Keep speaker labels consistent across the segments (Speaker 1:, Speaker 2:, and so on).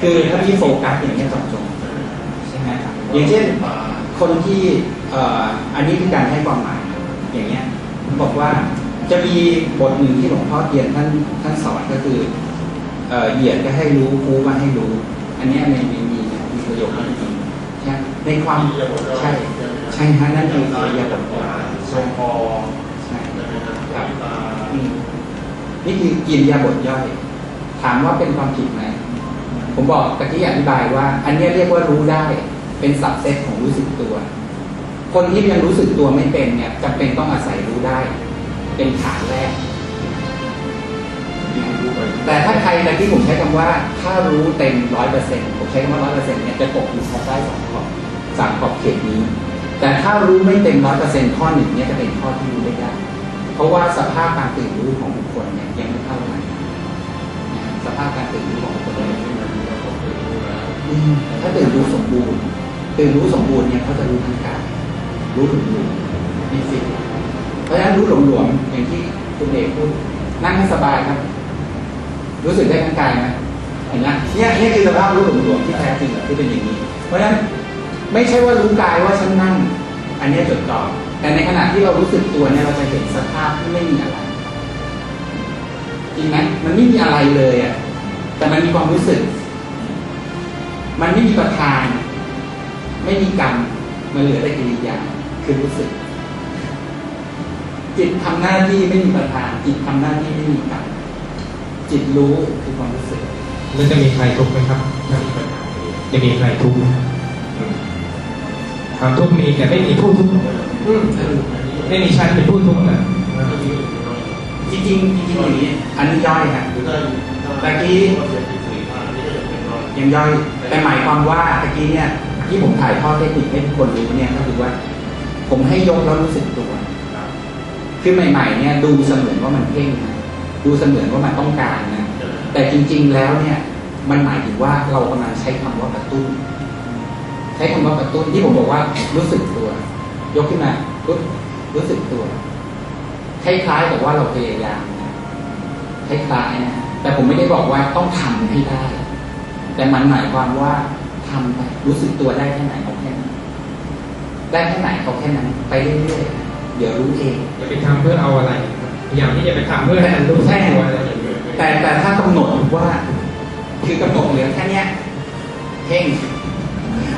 Speaker 1: แล้วรู้สึกทันคือถ้าพี่โฟกัสอย่างนี้ยเจาะจงใช่ไหมครับอย่างเช่นคนที่เอ่ออันนี้คือการให้ความหมายอย่างเงี้ยผมบอกว่าจะมีบทหนึ่งที่หลวงพ่อเทียนท่านท่านสอนก็คือเอ่อเหยียดก็ให้รู้ฟูมาให้รู้ อันเนี้ยในมีมีมีประโยคที่ดีใช่ในความใช่ใช่ฮะนั่นคืออิริยาบถใช่
Speaker 2: พอ
Speaker 1: ใช่
Speaker 2: ครับ
Speaker 1: อืมนี่คือกินยาบทย่อย ถามว่าเป็นความผิดไหม ผมบอกตะกี้อธิบายว่า อันนี้เรียกว่ารู้ได้เป็นสับเซตของรู้สึกตัว คนที่ยังรู้สึกตัวไม่เป็นเนี่ยจำเป็นต้องอาศัยรู้ได้ เป็นฐานแรก แต่ถ้าใครต่ที่ผมใช้คำว่า ถ้ารู้เต็มร้อยเปอร์เซ็นต์ผมใช้คำว่าร้อยเปอร์เซ็นต์เนี่ยจะตกอยู่ภายใต้สองขอบสามขอบเขตนี้ แต่ถ้ารู้ไม่เต็มร้อยเปอร์เซ็นต์ข้อหนึ่งเนี่ยจะเป็นข้อที่รู้ได้ยากเพราะว่าสภาพการตื่นรู้ของบุคคลเนี่ยยังไม่เท่ากัน สภาพการตื่นรู้ของบุคคลยแต่ถ้าตื่นรู้สมบูรณ์ตื่นรู้สมบูรณ์เนี่ยเขาจะรู้ทั้งกายรู้หลวมหลวมมีสิทธิ์เพราะฉะนั้นรู้หลวมหลวมๆอย่างที่คุณเอกพูดนั่งให้สบายครับ รู้สึกได้ทั้งกายไหมเห็นไหมเนี่ยเนี่ยคือสภาพรู้หลวมหลวมที่แท้จริงที่เป็นอย่างนี้ เพราะฉะนั้นไม่ใช่ว่ารู้กายว่าฉันนั่ง อันนี้จดจ่อแต่ในขณะที่เรารู้สึกตัวเนี่ยเราจะเห็นสภาพที่ไม่มีอะไร ริงไหมมันไม่มีอะไรเลยอะแต่มันมีความรู้สึก มันไม่มีประธาน ไม่มีกรรมมันเหลือแต่กิริยาคือรู้สึก จิตทำหน้าที่ไม่มีประธาน จิตทำหน้าที่ไม่มีกรรมจิตรู้คือความรู้สึก
Speaker 3: แล้วจะมีใครทุกข์ไหมครับจะมีใครทุกข์ไหมความทุกข์มีแต่ไม่มีผู้ทุกข์ไม่มีฉันเป็นผู้ทุกข์นะ
Speaker 1: จ ริงๆจริงๆอย่างนี้อันนี้ย่อยครับตะกี้ยังย่อยแต่หมายความว่าตะกี้เนี่ยที่ผมถ่ายทอดเทคนิคให้ทุกคนรู้เนี่ยก็คือว่า ผมให้ยกแล้วรู้สึกตัวคือใหม่ ๆ เนี่ยดูเสมือนว่ามันเพ่งนะดูเสมือนว่ามันต้องการนะแต่จริง ๆแล้วเนี่ย มันหมายถึงว่าเรากำลังใช้คำว่ากระตุ้น ใช้คำว่ากระตุ้นที่ผมบอกว่ารู้สึกตัว ยกขึ้นมารู้รู้สึกตัว คล้ายๆกับว่าเราพยายามนะคล้ายๆนะแต่ผมไม่ได้บอกว่าต้องทำให้ได้ แต่มันหมายความว่าทำไปรู้สึกตัวได้แค่ไหนเอาแค่นั้นได้แค่ไหนเอาแค่นั้น ไปเรื่อยๆเดี๋ยวรู้เอง
Speaker 3: อย่าไปทำเพื่อเอาอะไรพยายามที่จะไปทำเพื่อให้มันรู้สึกตัวอะไรอย่างเงี้ย
Speaker 1: แต่แต่ถ้ากำหนดว่า คือกำหนดเหลือแค่เนี้ยเพ่ง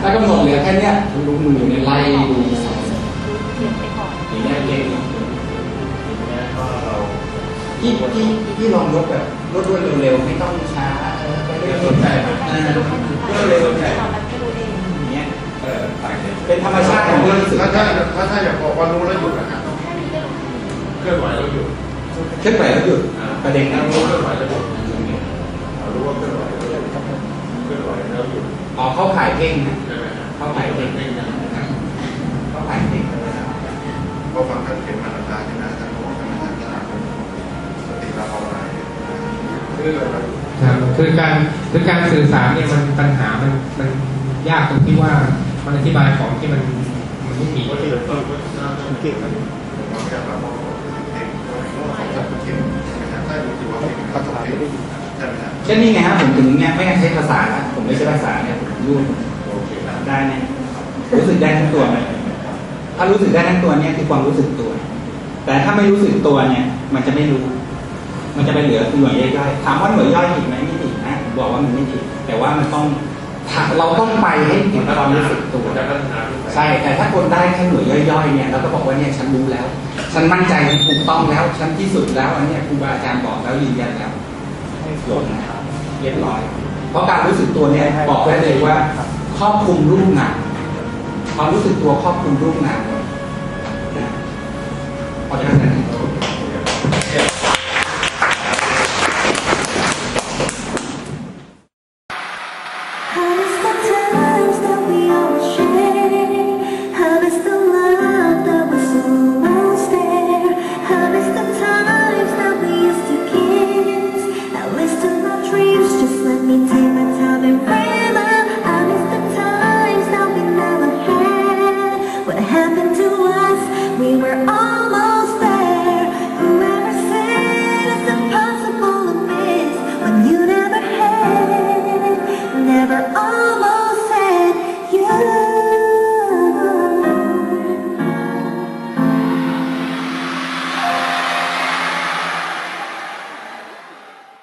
Speaker 1: ถ้ากำหนดเหลือแค่เนี้ยรู้มือเนี่ยไล่ดูอย่างเงี้ยเพ่ง ที่ที่ที่ลองยกแบบรวดรวดเร็วๆไม่ต้องช้าเออไปเรื่อยๆเออรวดเร็วๆอย่างเงี้ยเออเป็นธรรมชาติของเรื่องรู้สึก
Speaker 2: ถ้าถ้าถ้าถ้าอยากบอกว่ารู้แล้วหยุดนะครับเคลื่อนไหวแล้วหยุด
Speaker 1: เคลื่อนไหวแล้วหยุดประเด็น
Speaker 2: ถ้า
Speaker 1: นั้น
Speaker 2: รู้เคลื่อนไหวแล้วหยุดรู้ว่าเคลื่อนไหวแล้วหยุดเคลื่อนไหวแล้วหยุด
Speaker 1: อ๋อเข้าข่ายเพ่งนะ
Speaker 2: ใช่ไหม
Speaker 1: เข้าข่ายเพ่ง
Speaker 2: เพ่งนะ
Speaker 1: เข้าข่ายเพ่ง
Speaker 2: พอฟังท่านเขียนมาตาใช่ไหมท่านบอกใช่ไหมท่านจะสติเราเอาอะไรเคลื่อนไหว
Speaker 3: คือการคือการสื่อสารเนี่ยมันปัญหามันมันยากตรงที่ว่ามันอธิบายของที่มันมันไม่มี
Speaker 2: ว่าที่เราเปิดว่าน่าจะเก่งนะผมว่าแค่เราบอกเก่งว่าเขาจะเก่งใช่ไหมครับถ้าอยู่ที่ว่าเก่งจะเก่งใช่ไหมครับ
Speaker 1: เช่นี่ไงครับผมถึงเนี่ยไม่งั้นใช้ภาษาละผมไม่ใช่ภาษาเนี่ยผมรูด
Speaker 2: โอเค
Speaker 1: ได้เนี่ยรู้สึกได้ทั้งตัวไหมถ้ารู้สึกได้ทั้งตัวเนี่ยคือความรู้สึกตัว แต่ถ้าไม่รู้สึกตัวเนี่ย มันจะไม่รู้ มันจะไปเหลือหน่วยย่อยๆถามว่าหน่วยย่อยผิดไหมไม่ผิดนะผมบอกว่ามันไม่ผิดแต่ว่ามันต้องเราต้องไปให้ถึงความรู้สึกตัว
Speaker 2: จะพัฒนา
Speaker 1: ใช่แต่ถ้าคนได้แค่หน่วยย่อยๆเนี่ยเราก็บอกว่าเนี่ยฉันรู้แล้ว ฉันมั่นใจฉันถูกต้องแล้ว ฉันที่สุดแล้วอันเนี้ยครูบาอาจารย์บอกแล้วยืนยันแล้วหลงนะครับเรียบร้อย เพราะการรู้สึกตัวเนี่ยบอกได้เลยว่าครอบคลุมรูปงานความรู้สึกตัวครอบคลุมรูปงานนะเพราะฉะนั้น time.